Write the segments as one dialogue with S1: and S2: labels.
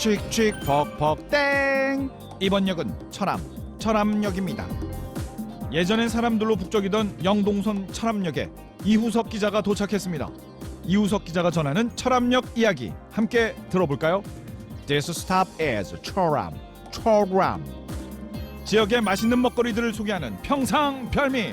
S1: 칙칙 퍽퍽 땡. 이번 역은 철암 철암역입니다. 예전엔 사람들로 북적이던 영동선 철암역에 이후석 기자가 도착했습니다. 이후석 기자가 전하는 철암역 이야기 함께 들어볼까요? This stop is 철암 철암. 지역의 맛있는 먹거리들을 소개하는 평상 별미.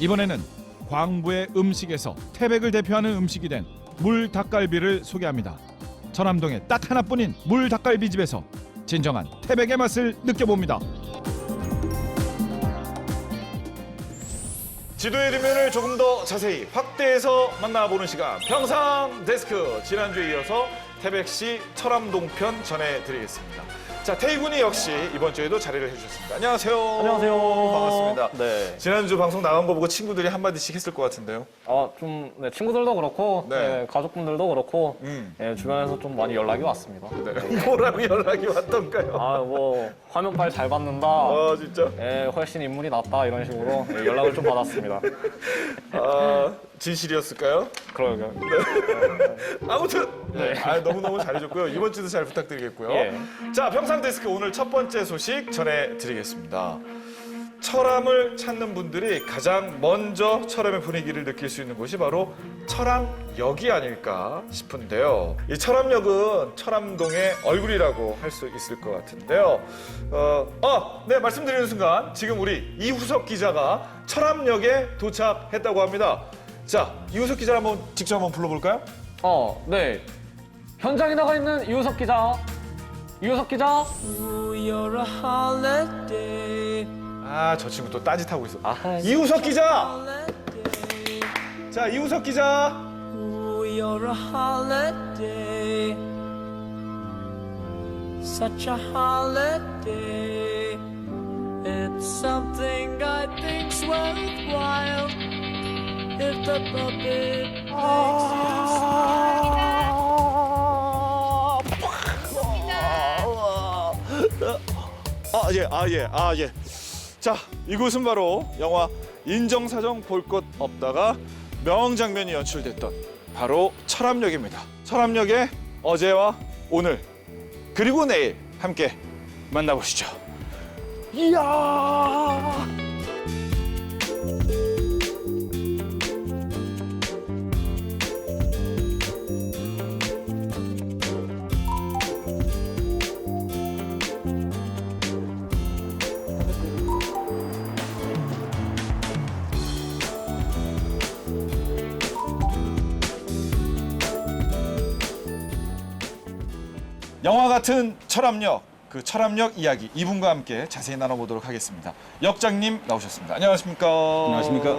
S1: 이번에는 광부의 음식에서 태백을 대표하는 음식이 된 물닭갈비를 소개합니다 천암동에 딱 하나뿐인 물 닭갈비집에서 진정한 태백의 맛을 느껴봅니다.
S2: 지도의 뒷면을 조금 더 자세히 확대해서 만나보는 시간. 평상 데스크. 지난주에 이어서 태백시 철암동 편 전해드리겠습니다. 자 태희군이 역시 이번 주에도 자리를 해주셨습니다. 안녕하세요.
S3: 안녕하세요.
S2: 반갑습니다.
S3: 네.
S2: 지난주 방송 나간 거 보고 친구들이 한마디씩 했을 것 같은데요.
S3: 아, 좀, 네, 친구들도 그렇고,
S2: 네.
S3: 네, 가족분들도 그렇고,
S2: 음.
S3: 네, 주변에서 좀 많이 연락이 왔습니다.
S2: 네. 뭐라고 연락이 왔던가요?
S3: 아, 뭐, 화면 파일 잘 받는다.
S2: 아 진짜.
S3: 예, 훨씬 인물이 낫다. 이런 식으로 예, 연락을 좀 받았습니다.
S2: 아 진실이었을까요?
S3: 그러게요.
S2: 아무튼 네. 아, 너무너무 잘해줬고요. 이번 주도 잘 부탁드리겠고요.
S3: 예.
S2: 자, 평상 데스크 오늘 첫 번째 소식 전해드리겠습니다. 철암을 찾는 분들이 가장 먼저 철암의 분위기를 느낄 수 있는 곳이 바로 철암역이 아닐까 싶은데요. 이 철암역은 철암동의 얼굴이라고 할 수 있을 것 같은데요. 어, 아, 네, 말씀드리는 순간 지금 우리 이후석 기자가 철암역에 도착했다고 합니다. 자, 이후석 기자 한번 직접 한번 불러볼까요?
S3: 어, 네. 현장에 나가 있는 이우석 기자. 이우석 기자.
S4: Ooh, you're a holiday,
S2: 아, 저 친구 또 딴짓하고 있어.
S3: 아,
S2: 이우석 기자! 자, 이우석 기자!
S4: Ooh, you're a holiday. Such a holiday. It's something I think's worthwhile. If the puppet makes you
S2: 아, 예, 아, 예, 아, 예. 자, 이곳은 바로 영화 인정사정 볼 것 없다가 명장면이 연출됐던 바로 철암역입니다. 철암역의 어제와 오늘 그리고 내일 함께 만나보시죠. 이야! 영화 같은 철암역, 그 철암역 이야기 이분과 함께 자세히 나눠보도록 하겠습니다. 역장님 나오셨습니다. 안녕하십니까?
S5: 안녕하십니까?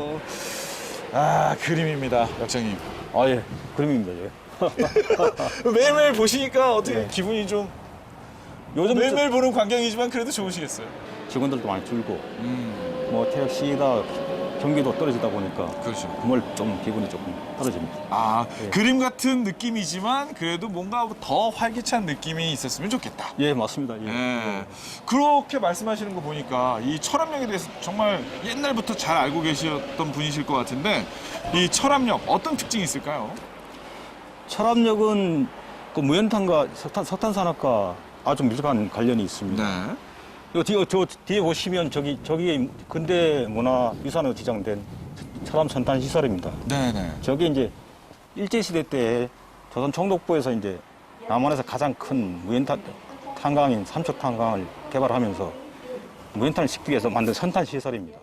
S2: 아, 그림입니다, 역장님.
S5: 아, 예. 그림입니다, 예.
S2: 매일매일 보시니까 어떻게
S5: 네.
S2: 기분이 좀
S5: 요즘
S2: 매일매일 보는 광경이지만 그래도 좋으시겠어요?
S5: 직원들도 많이 줄고,
S2: 음,
S5: 뭐, 택시나 경기도 떨어지다 보니까
S2: 그렇죠.
S5: 정말 좀 기분이 조금 떨어집니다.
S2: 아,
S5: 네.
S2: 그림 같은 느낌이지만 그래도 뭔가 더 활기찬 느낌이 있었으면 좋겠다.
S5: 예, 맞습니다. 예.
S2: 예. 그렇게 말씀하시는 거 보니까 이 철암역에 대해서 정말 옛날부터 잘 알고 계셨던 분이실 것 같은데 이 철암역 어떤 특징이 있을까요?
S5: 철암역은 그 무연탄과 석탄, 석탄산업과 아주 밀접한 관련이 있습니다.
S2: 네.
S5: 요 뒤, 저 뒤에 보시면 저기, 저기 근대 문화 유산으로 지정된 철암 선탄 시설입니다.
S2: 네네.
S5: 저게 이제 일제 시대 때 조선 총독부에서 이제 남한에서 가장 큰 무연탄 탄광인 삼척 탄광을 개발하면서 무연탄을 식기 위해서 만든 선탄 시설입니다.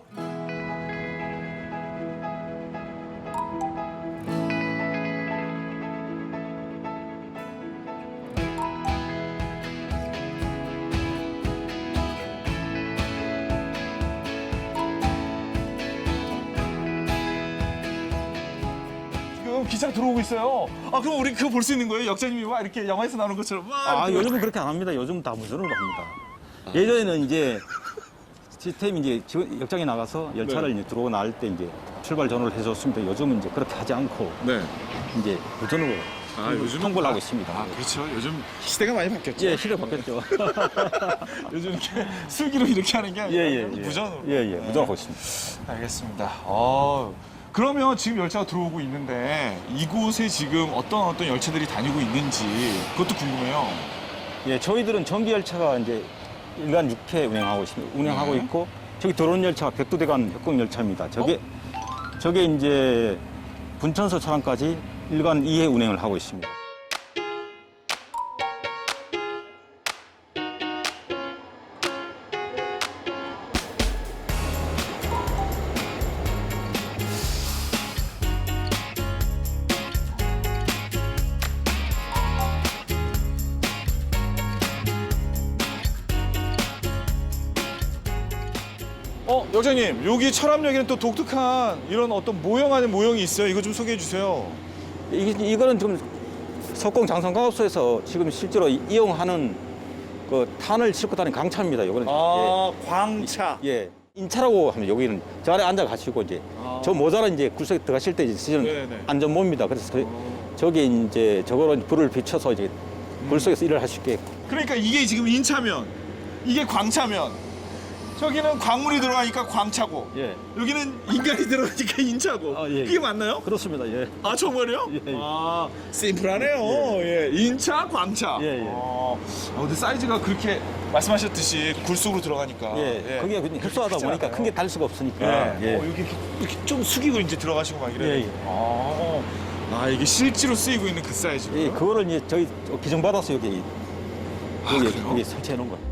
S2: 기차 들어오고 있어요. 아 그럼 우리 그거 볼 수 있는 거예요? 역장님이 막 이렇게 영화에서 나오는 것처럼 막
S5: 아,
S2: 이렇게
S5: 요즘은 그렇게 안 합니다. 요즘 다 무전으로 합니다. 예전에는 이제 시스템이 이제 지- 역장에 나가서 열차를 이제 들어오고 나올 때 이제 출발 전후를 해줬습니다. 요즘은 이제 그렇게 하지 않고
S2: 네.
S5: 이제 무전으로
S2: 아, 요즘은
S5: 통보를
S2: 다-
S5: 하고 있습니다.
S2: 아 그렇죠. 요즘 시대가 많이 바뀌었죠.
S5: 예, 시대 바뀌었죠.
S2: 요즘 이렇게 슬기로 이렇게 하는 게
S5: 예,
S2: 아니라
S5: 예, 예.
S2: 무전으로.
S5: 예, 예,
S2: 네.
S5: 무전으로 하고 있습니다.
S2: 알겠습니다. 어, 그러면 지금 열차가 들어오고 있는데 이곳에 지금 어떤 어떤 열차들이 다니고 있는지 그것도 궁금해요.
S5: 예, 저희들은 전기 열차가 이제 일간 6회 운행하고 있습니다. 운행하고 있고 저기 들어온 열차가 백두대간 협공 열차입니다. 저게 저게 이제 분천서 차량까지 일간 2회 운행을 하고 있습니다.
S2: 역장님, 여기 철암역에는 또 독특한 이런 어떤 모형 아닌 모형이 있어요. 이거 좀 소개해 주세요.
S5: 이, 이거는 지금 석공 장성광업소에서 지금 실제로 이- 이용하는 그 탄을 싣고 다니는 강차입니다. 이거는
S2: 아, 광차.
S5: 예, 예. 인차라고 하면 여기는 저 안에 앉아 가시고 이제 저 모자라 이제 굴속에 들어가실 때 이제 쓰시는
S2: 네네.
S5: 안전모입니다. 그래서 저, 저기 이제 저거로 불을 비춰서 이제 굴속에서 일을 할수 있게
S2: 그러니까 이게 지금 인차면, 이게 광차면, 저기는 광물이 들어가니까 광차고,
S5: 예.
S2: 여기는 인간이 들어가니까 인차고.
S5: 아, 예,
S2: 그게
S5: 예.
S2: 맞나요?
S5: 그렇습니다. 예.
S2: 아 정말요?
S5: 예, 예.
S2: 아 심플하네요. 예, 인차, 광차.
S5: 예, 예.
S2: 어, 아, 근데 사이즈가 그렇게 말씀하셨듯이 굴 속으로 들어가니까.
S5: 예. 그게 그냥 협소하다
S2: 크지
S5: 보니까
S2: 않아요.
S5: 큰 게 달 수가 없으니까.
S2: 예. 어, 여기 이렇게, 이렇게 좀 숙이고 이제 들어가시고 막 이래요.
S5: 예, 예.
S2: 아, 아, 이게 실제로 쓰이고 있는 그 사이즈고.
S5: 예, 그거를 이제 저희 기증 받아서 여기 여기,
S2: 아, 그래요?
S5: 여기 설치해 놓은 거예요.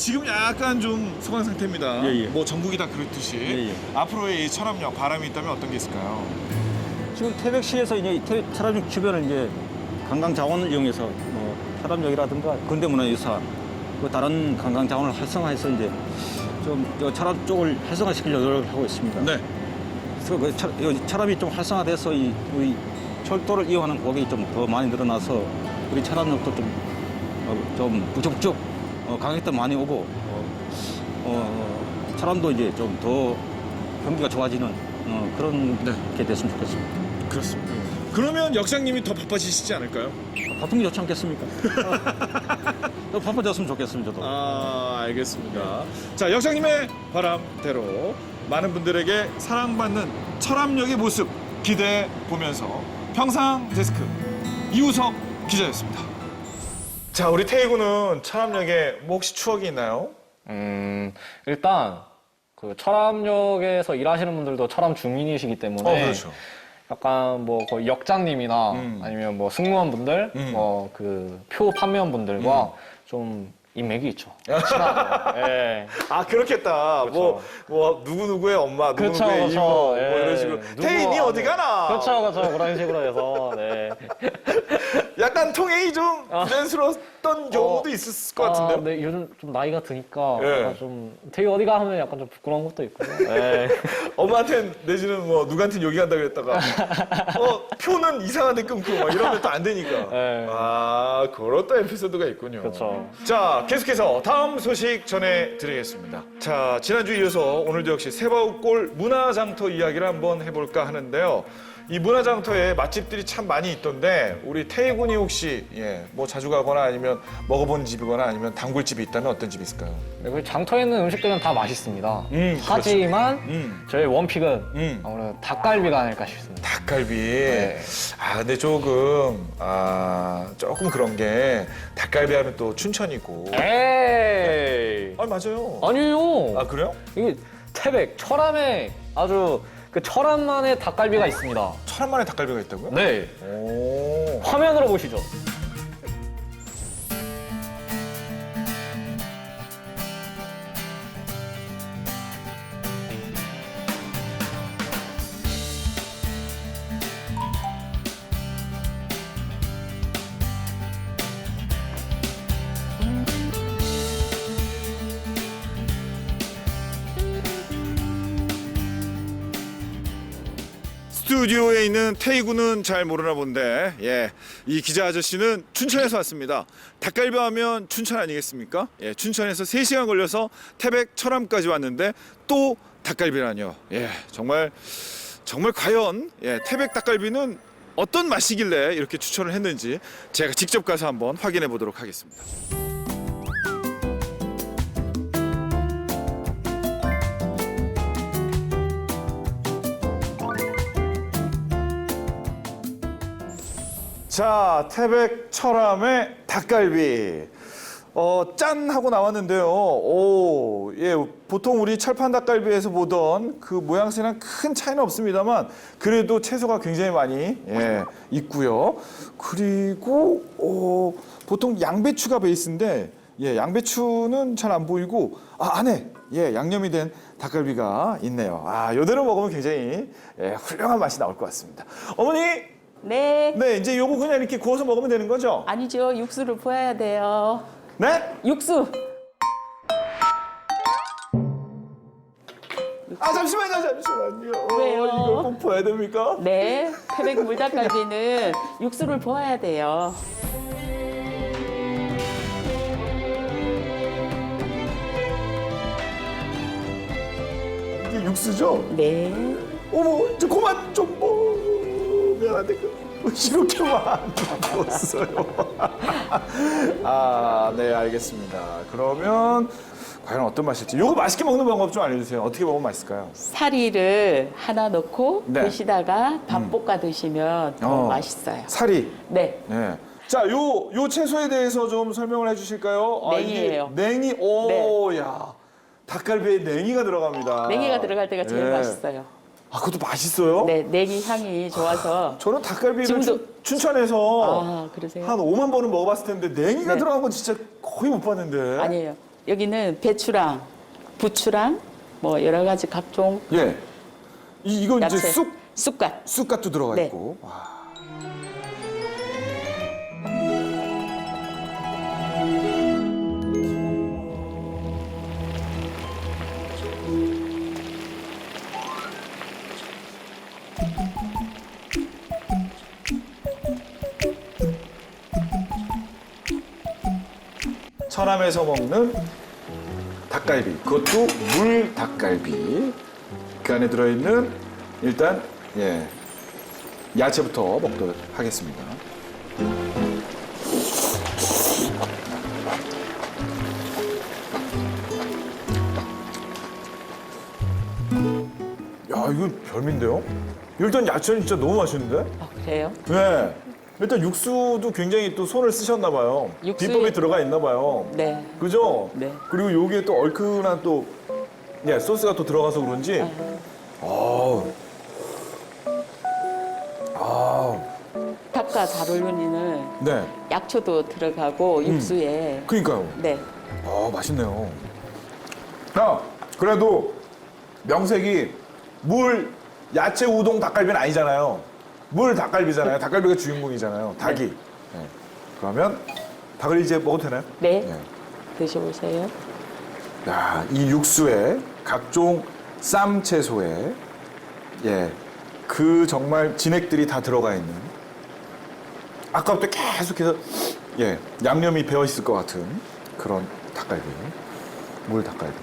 S2: 지금 약간 좀 소강 상태입니다.
S5: 예, 예.
S2: 뭐 전국이 다 그렇듯이.
S5: 예, 예.
S2: 앞으로의 이 철암역 바람이 있다면 어떤 게 있을까요?
S5: 지금 태백시에서 이제 태- 철암역 주변을 이제 관광 자원을 이용해서 뭐 철암역이라든가 근대문화유산 그 다른 관광 자원을 활성화해서 이제 좀이 철암 쪽을 활성화시키려고 노력을 하고 있습니다.
S2: 네.
S5: 그래서 그 철, 이 철암이 좀 활성화돼서 이 우리 철도를 이용하는 고객이 좀 더 많이 늘어나서 우리 철암역도 좀, 어, 좀 북적북적 어, 가격도 많이 오고 어, 어, 철암도 이제 좀 더 경기가 좋아지는 어, 그런
S2: 네.
S5: 게 됐으면 좋겠습니다.
S2: 그렇습니다. 그러면 역장님이 더 바빠지시지 않을까요?
S5: 바쁜 게 좋지 않겠습니까? 더 바빠졌으면 좋겠습니다. 저도.
S2: 아, 알겠습니다. 자, 역장님의 바람대로 많은 분들에게 사랑받는 철암역의 모습 기대해 보면서 평상 데스크 이우석 기자였습니다. 자, 우리 태희군은 철암역에 뭐 혹시 추억이 있나요?
S3: 음, 일단 그 철암역에서 일하시는 분들도 철암 주민이시기 때문에 약간 뭐 거의 역장님이나
S2: 음.
S3: 아니면 뭐 승무원분들,
S2: 음.
S3: 뭐그 표 판매원분들과 좀 인맥이 있죠. 친하죠. 예.
S2: 아, 그렇겠다. 뭐, 뭐, 누구 누구의 엄마,
S3: 그렇죠,
S2: 누구누구의
S3: 그렇죠.
S2: 이모, 뭐
S3: 예.
S2: 이런 식으로.
S3: 누구
S2: 태희니
S3: 안
S2: 어디
S3: 돼.
S2: 가나?
S3: 그렇죠, 그렇죠. 그런 식으로 해서 네.
S2: 약간 통행이 좀
S3: 아.
S2: 부자연스러웠던 경우도 있었을 것 같은데요?
S3: 아, 네, 요즘 좀 나이가 드니까
S2: 예.
S3: 약간 좀 되게 어디가 하면 약간 좀 부끄러운 것도 있고요. 예.
S2: 엄마한테 내지는 뭐 누구한테 여기 간다 그랬다가 어 표는 이상한 데 끊고 막 이러면 또 안 되니까
S3: 네.
S2: 아 그런 또 에피소드가 있군요
S3: 그렇죠.
S2: 자 계속해서 다음 소식 전해드리겠습니다. 자 지난주 이어서 오늘도 역시 세바우골 문화장터 이야기를 한번 해볼까 하는데요 이 문화장터에 맛집들이 참 많이 있던데 우리 태희군이 혹시 예, 뭐 자주 가거나 아니면 먹어본 집이거나 아니면 단골집이 있다면 어떤 집이 있을까요?
S3: 네, 그 장터에 있는 음식들은 다 맛있습니다.
S2: 음,
S3: 하지만
S2: 음.
S3: 저희 원픽은
S2: 음.
S3: 아무래도 닭갈비가 아닐까 싶습니다.
S2: 닭갈비.
S3: 네.
S2: 아 근데 조금 아 조금 그런 게 닭갈비 하면 또 춘천이고.
S3: 에이
S2: 아 맞아요.
S3: 아니요.
S2: 아 그래요?
S3: 이게 태백 철암에 아주 그 철암만의 닭갈비가 있습니다.
S2: 천안만에 닭갈비가 있다고요?
S3: 네.
S2: 오.
S3: 화면으로 보시죠.
S2: 스튜디오에 있는 태이구는 잘 모르나 본데 예, 이 기자 아저씨는 춘천에서 왔습니다. 닭갈비 하면 춘천 아니겠습니까? 예, 춘천에서 3시간 걸려서 태백 철암까지 왔는데 또 닭갈비라뇨. 예, 정말 정말 과연 예, 태백 닭갈비는 어떤 맛이길래 이렇게 추천을 했는지 제가 직접 가서 한번 확인해 보도록 하겠습니다. 자, 태백 철암의 닭갈비. 어, 짠 하고 나왔는데요. 오, 예, 보통 우리 철판 닭갈비에서 보던 그 모양새랑 큰 차이는 없습니다만 그래도 채소가 굉장히 많이 예, 있고요. 그리고 어, 보통 양배추가 베이스인데 예, 양배추는 잘 안 보이고 아, 안에 예, 양념이 된 닭갈비가 있네요. 아, 요대로 먹으면 굉장히 예, 훌륭한 맛이 나올 것 같습니다. 어머니,
S6: 네.
S2: 네, 이제 요거 그냥 이렇게 구워서 먹으면 되는 거죠?
S6: 아니죠. 육수를 부어야 돼요.
S2: 네?
S6: 육수.
S2: 아 잠시만요, 잠시만요. 어,
S6: 왜요?
S2: 이걸 꼭 부어야 됩니까?
S6: 네. 태백 물닭갈비는 육수를 부어야 돼요.
S2: 이게 육수죠?
S6: 네.
S2: 어머, 저 그만 좀 뭐. 미안한데 그 이렇게만 부었어요. 아, 네, 알겠습니다. 그러면 과연 어떤 맛일지. 요거 맛있게 먹는 방법 좀 알려주세요. 어떻게 먹으면 맛있을까요?
S6: 사리를 하나 넣고
S2: 네.
S6: 드시다가 밥 볶아 드시면 더
S2: 어.
S6: 맛있어요.
S2: 사리.
S6: 네.
S2: 네. 자, 요, 요 채소에 대해서 좀 설명을 해주실까요? 아, 이게
S6: 냉이에요.
S2: 냉이, 오,
S6: 네.
S2: 야. 닭갈비에 냉이가 들어갑니다.
S6: 냉이가 들어갈 때가 제일
S2: 네.
S6: 맛있어요.
S2: 아, 그것도 맛있어요?
S6: 네. 냉이 향이 좋아서.
S2: 저는 닭갈비를
S6: 지금도-
S2: 춘- 춘천에서
S6: 아, 그러세요?
S2: 한 5만 번은 먹어봤을 텐데 냉이가
S6: 네.
S2: 들어간 건 진짜 거의 못 봤는데.
S6: 아니에요. 여기는 배추랑 부추랑 뭐 여러 가지 각종
S2: 예. 이, 이건
S6: 야채.
S2: 이제 쑥,
S6: 쑥갓.
S2: 쑥갓도 들어가
S6: 네.
S2: 있고. 와. 천암에서 먹는 닭갈비. 그것도 물 닭갈비. 그 안에 들어있는 일단 예 야채부터 먹도록 하겠습니다. 야 이거 별미인데요? 일단 야채는 진짜 너무 맛있는데?
S6: 아, 그래요?
S2: 네. 일단 육수도 굉장히 또 손을 쓰셨나 봐요.
S6: 육수에-
S2: 비법이 들어가 있나 봐요.
S6: 네.
S2: 그죠?
S6: 네.
S2: 그리고 여기에 또 얼큰한 또 예, 소스가 또 들어가서 그런지 아우 아우
S6: 닭과 잘 어울리는
S2: 네
S6: 약초도 들어가고 육수에
S2: 그러니까요
S6: 네.
S2: 아 맛있네요 아 그래도 명색이 물 야채 우동 닭갈비는 아니잖아요 물 닭갈비잖아요 닭갈비가 주인공이잖아요 닭이 네. 그러면 닭을 이제 먹어도 되나요?
S6: 네.
S2: 네.
S6: 드셔보세요.
S2: 야, 이 육수에 각종 쌈 채소에 예, 그 정말 진액들이 다 들어가 있는 아까부터 계속해서 예, 양념이 배어 있을 것 같은 그런 닭갈비, 물 닭갈비.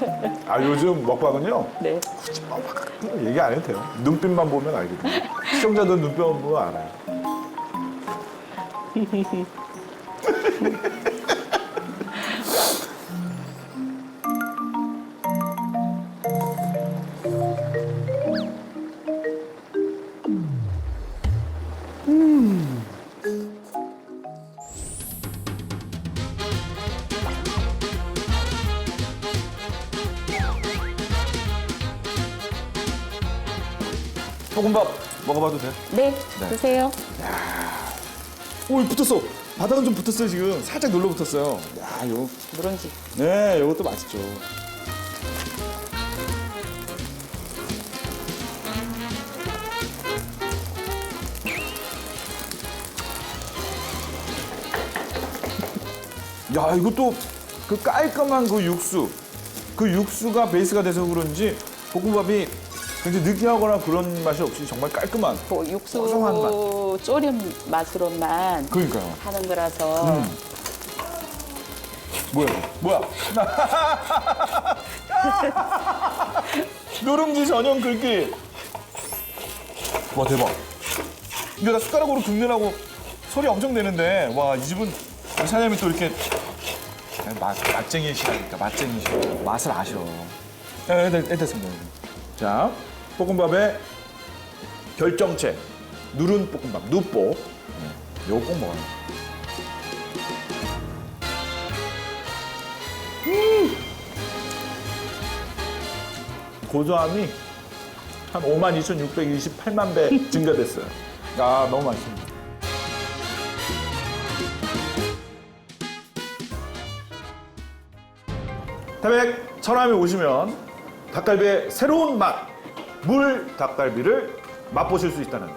S2: 아 요즘 먹방은요
S6: 네.
S2: 얘기 안 해도 돼요. 눈빛만 보면 알거든요. 시청자들 눈빛만 보면 알아요. 드세요? 네,
S6: 네. 드세요.
S2: 오, 붙었어. 바닥은 좀 붙었어요, 지금. 살짝 눌러 붙었어요. 야, 요.
S6: 누룽지.
S2: 네, 요것도 맛있죠. 야, 이것도 그 깔끔한 그 육수. 그 육수가 베이스가 돼서 그런지 볶음밥이 굉장히 느끼하거나 그런 맛이 없이 정말 깔끔한.
S6: 뭐
S2: 고소한
S6: 육수 졸임 맛으로만
S2: 그러니까요.
S6: 하는 거라서
S2: 음. 뭐야? 뭐야? 누룽지 전용 긁기. 와 대박. 이거 나 숟가락으로 긁느라고 소리 엄청 내는데 와 이 집은 우리 사장님이 또 이렇게 맛 맛쟁이시라니까 맛쟁이시 맛을 아셔. 네, 네, 네, 됐습니다. 자 볶음밥에 결정체 누른 볶음밥 누뽀. 네, 요거 꼭 먹어요. 고소함이 한 52,628만 배 증가됐어요. 아, 너무 맛있습니다. 태백 천암에 오시면 닭갈비의 새로운 맛, 물 닭갈비를 맛보실 수 있다는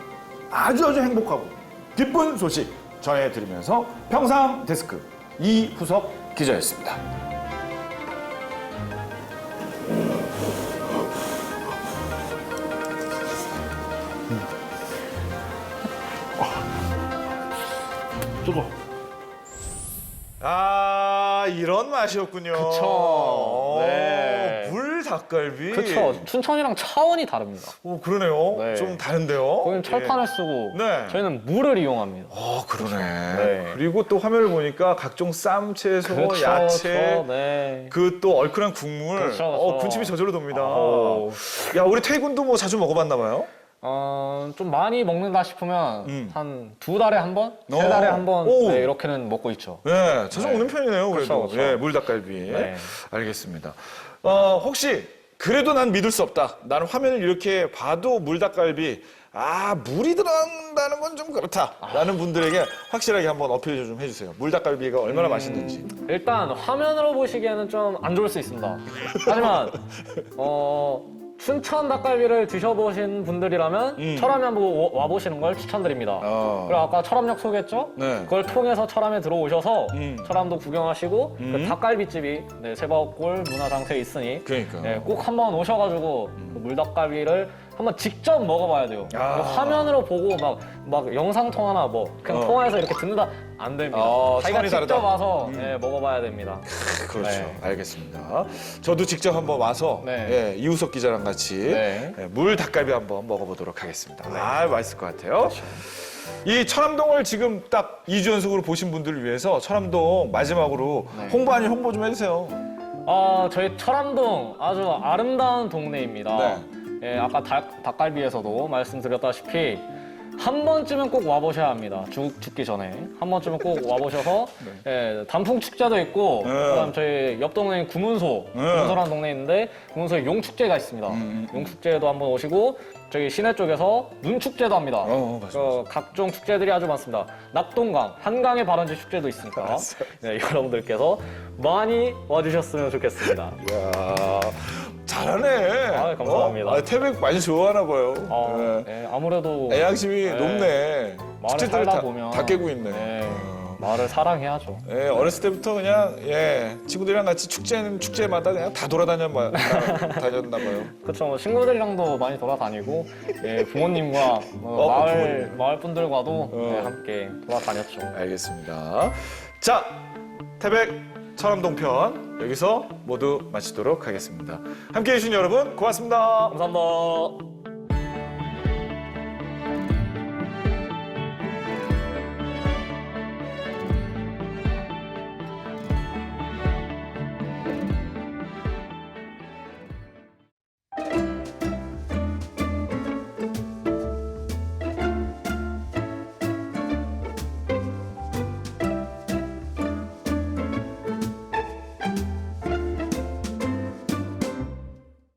S2: 아주 아주 행복하고 기쁜 소식 전해드리면서 평상 데스크 이후석 기자였습니다. 뜨거. 아 이런 맛이었군요.
S3: 그쵸.
S2: 오,
S3: 네.
S2: 물 닭갈비.
S3: 그쵸. 춘천이랑 차원이 다릅니다.
S2: 오 그러네요.
S3: 네.
S2: 좀 다른데요.
S3: 거기는 철판을
S2: 예.
S3: 쓰고
S2: 네.
S3: 저희는 물을 이용합니다.
S2: 아 그러네.
S3: 네.
S2: 그리고 또 화면을 보니까 각종 쌈, 채소,
S3: 그쵸,
S2: 야채.
S3: 저, 네.
S2: 그 또 얼큰한 국물,
S3: 그쵸,
S2: 어,
S3: 그쵸.
S2: 군침이 저절로 돕니다.
S3: 아우.
S2: 야, 우리 태군도 뭐 자주 먹어봤나 봐요?
S3: 어, 좀 많이 먹는다 싶으면
S2: 음.
S3: 한 두 달에 한 번, 세
S2: 어.
S3: 달에 한 번
S2: 오.
S3: 네, 이렇게는 먹고 있죠.
S2: 네, 자주
S3: 네.
S2: 오는 편이네요, 그래도.
S3: 그쵸, 그쵸.
S2: 예, 물닭갈비.
S3: 네.
S2: 알겠습니다. 어, 혹시 그래도 난 믿을 수 없다. 나는 화면을 이렇게 봐도 물닭갈비, 아, 물이 들어간다는 건 좀 그렇다. 라는 분들에게 확실하게 한번 어필 좀 해주세요. 물닭갈비가 얼마나 맛있는지.
S3: 일단 화면으로 보시기에는 좀 안 좋을 수 있습니다. 하지만 어, 춘천 닭갈비를 드셔보신 분들이라면
S2: 음.
S3: 철암에 한번 와- 와보시는 걸 추천드립니다.
S2: 어.
S3: 그리고 아까 철암역 소개했죠?
S2: 네.
S3: 그걸 통해서 철암에 들어오셔서
S2: 음.
S3: 철암도 구경하시고
S2: 음.
S3: 그 닭갈비집이 네, 세바골 문화장터에 있으니
S2: 그러니까.
S3: 네, 꼭 한번 오셔가지고 그 물닭갈비를 한번 직접 먹어봐야 돼요.
S2: 아.
S3: 그 화면으로 보고 막, 막 영상 통화나 뭐 그냥
S2: 어.
S3: 통화해서 이렇게 듣는다 안 됩니다.
S2: 어,
S3: 자기가
S2: 차원이
S3: 직접
S2: 다르다.
S3: 와서
S2: 음.
S3: 네, 먹어봐야 됩니다.
S2: 그렇죠.
S3: 네.
S2: 알겠습니다. 저도 직접 한번 와서
S3: 네.
S2: 예, 이우석 기자랑 같이
S3: 네.
S2: 예, 물 닭갈비 한번 먹어보도록 하겠습니다. 아, 맛있을 것 같아요.
S3: 그렇죠.
S2: 이 천암동을 지금 딱 2주 연속으로 보신 분들을 위해서 천암동 마지막으로
S3: 네.
S2: 홍보 아닌 홍보 좀 해주세요.
S3: 어, 저희 철암동 아주 아름다운 동네입니다.
S2: 네.
S3: 예, 아까 닭, 닭갈비에서도 말씀드렸다시피 한 번쯤은 꼭 와보셔야 합니다. 죽, 죽기 전에 한 번쯤은 꼭 와보셔서 예, 단풍 축제도 있고
S2: 네.
S3: 그다음 저희 옆 동네에 구문소
S2: 네.
S3: 구문소라는 동네 있는데 구문소에 용축제가 있습니다.
S2: 음,
S3: 용축제도 한번 오시고 저기 시내 쪽에서 눈 축제도 합니다.
S2: 어, 맞아,
S3: 그 각종 축제들이 아주 많습니다. 낙동강, 한강의 발원지 축제도 있으니까. 네, 여러분들께서 많이 와주셨으면 좋겠습니다.
S2: 이야, 잘하네.
S3: 아, 감사합니다.
S2: 어? 아, 태백 많이 좋아하나 봐요.
S3: 어,
S2: 네.
S3: 네, 아무래도
S2: 애양심이
S3: 네.
S2: 높네.
S3: 마을에
S2: 축제들을
S3: 살다
S2: 다,
S3: 보면
S2: 다 깨고 있네.
S3: 네,
S2: 어.
S3: 마을을 사랑해야죠.
S2: 예, 어렸을 때부터 그냥 예 친구들이랑 같이 축제는 축제마다 그냥 다 돌아다녔 봐, 다녔나 봐요.
S3: 그렇죠. 뭐 친구들이랑도 많이 돌아다니고 예, 부모님과 뭐
S2: 어,
S3: 마을. 마을 분들과도
S2: 어.
S3: 네, 함께 돌아다녔죠.
S2: 알겠습니다. 자, 태백 천암동 편 여기서 모두 마치도록 하겠습니다. 함께해 주신 여러분 고맙습니다.
S3: 감사합니다.